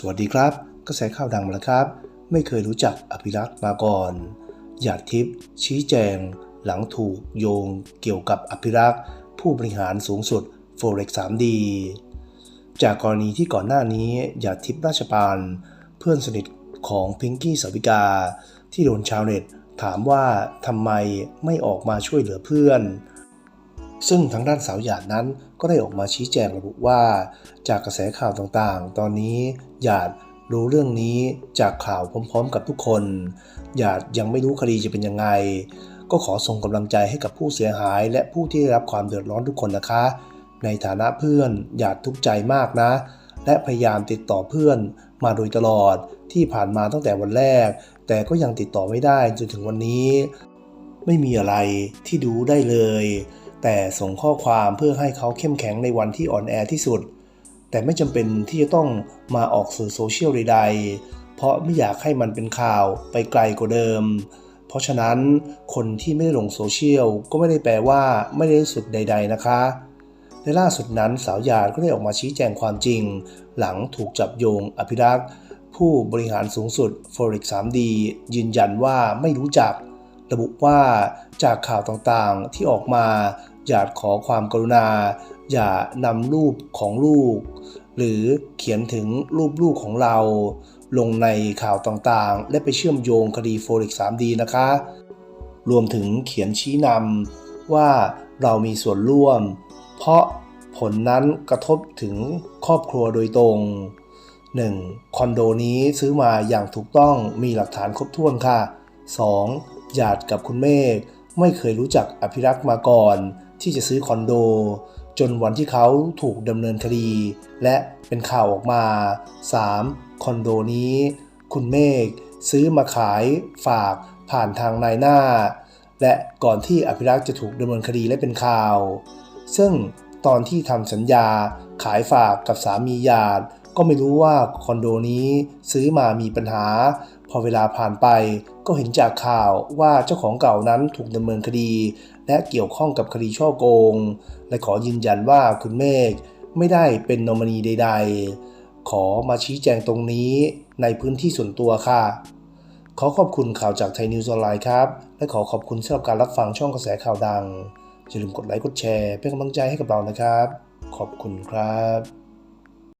สวัสดีครับ กระแสข่าวดังมาแล้วครับ ไม่เคยรู้จักอภิรักษ์มาก่อนหยาดทิพย์ชี้แจง หลังถูกโยงเกี่ยวกับอภิรักษ์ ผู้บริหารสูงสุด Forex 3D จากกรณีที่ก่อนหน้านี้หยาดทิพย์ราชปานเพื่อนสนิทของพิงกี้สาวิกา ที่โดนชาวเน็ตถามว่าทำไมไม่ออกมาช่วยเหลือเพื่อน ซึ่งทางด้านสาวหยาดนั้นก็ได้ออกมาชี้แจงระบุว่า จากกระแสข่าวต่างๆ ตอนนี้หยาดรู้เรื่องนี้จากข่าวพร้อมๆ กับทุกคน หยาดยังไม่รู้คดีจะเป็นยังไง ก็ขอส่งกำลังใจให้กับผู้เสียหาย และผู้ที่ได้รับความเดือดร้อนทุกคนนะคะ ในฐานะเพื่อนหยาดทุกใจมากนะ และพยายามติดต่อเพื่อนมาโดยตลอดที่ผ่านมาตั้งแต่วันแรก แต่ก็ยังติดต่อไม่ได้จนถึงวันนี้ ไม่มีอะไรที่ดูได้เลย แต่ส่งข้อความเพื่อให้เขาเข้มแข็งในวันที่อ่อนแอที่สุด แต่ไม่จำเป็นที่จะต้องมาออกสื่อโซเชียลใดๆ เพราะไม่อยากให้มันเป็นข่าวไปไกลกว่าเดิม เพราะฉะนั้นคนที่ไม่ได้ลงโซเชียลก็ไม่ได้แปลว่าไม่ได้รู้สึกใด ๆนะคะในล่าสุดนั้นสาวหยาดก็ได้ออกมาชี้แจงความจริง หลังถูกจับโยงอภิรักษ์ ผู้บริหารสูงสุด Forex 3D ยืนยันว่าไม่รู้จัก ระบุว่าจากข่าวต่างๆที่ออกมาหยาขอความกรุณา อย่านำรูปของลูก หรือเขียนถึงรูปลูกของเรา ลงในข่าวต่างๆ และไปเชื่อมโยงคดี Forex 3D นะคะ รวมถึงเขียนชี้นำว่าเรามีส่วนร่วม เพราะผลนั้นกระทบถึงครอบครัวโดยตรง 1. คอนโดนี้ซื้อมาอย่างถูกต้องมีหลักฐานครบถ้วนค่ะ 2. หยาดกับคุณเมฆไม่เคยรู้จักอภิรักษ์มาก่อน ที่จะซื้อคอนโด จนวันที่เขาถูกดำเนินคดี และเป็นข่าวออกมา 3. คอนโดนี้ คุณเมฆซื้อมาขายฝากผ่านทางนายหน้า และก่อนที่อภิรักษ์จะถูกดำเนินคดีและเป็นข่าว ซึ่งตอนที่ทำสัญญาขายฝากกับสามีหยาดก็ไม่รู้ว่าคอนโดนี้ซื้อมามีปัญหา พอเวลาผ่านไปก็เห็นจากข่าวว่าเจ้าของเก่านั้นถูกดำเนินคดี และเกี่ยวข้องกับคดีช่อโกง และขอยืนยันว่าคุณเมฆไม่ได้เป็นนอมินีใด ๆ ขอมาชี้แจงตรงนี้ในพื้นที่ส่วนตัวค่ะ ขอขอบคุณข่าวจากไทยนิวส์ออนไลน์ครับ และขอขอบคุณสำหรับการรับฟังช่องกระแสข่าวดังอย่าลืมกดไลค์กดแชร์เป็นกำลังใจให้กับเรานะครับ ขอบคุณครับ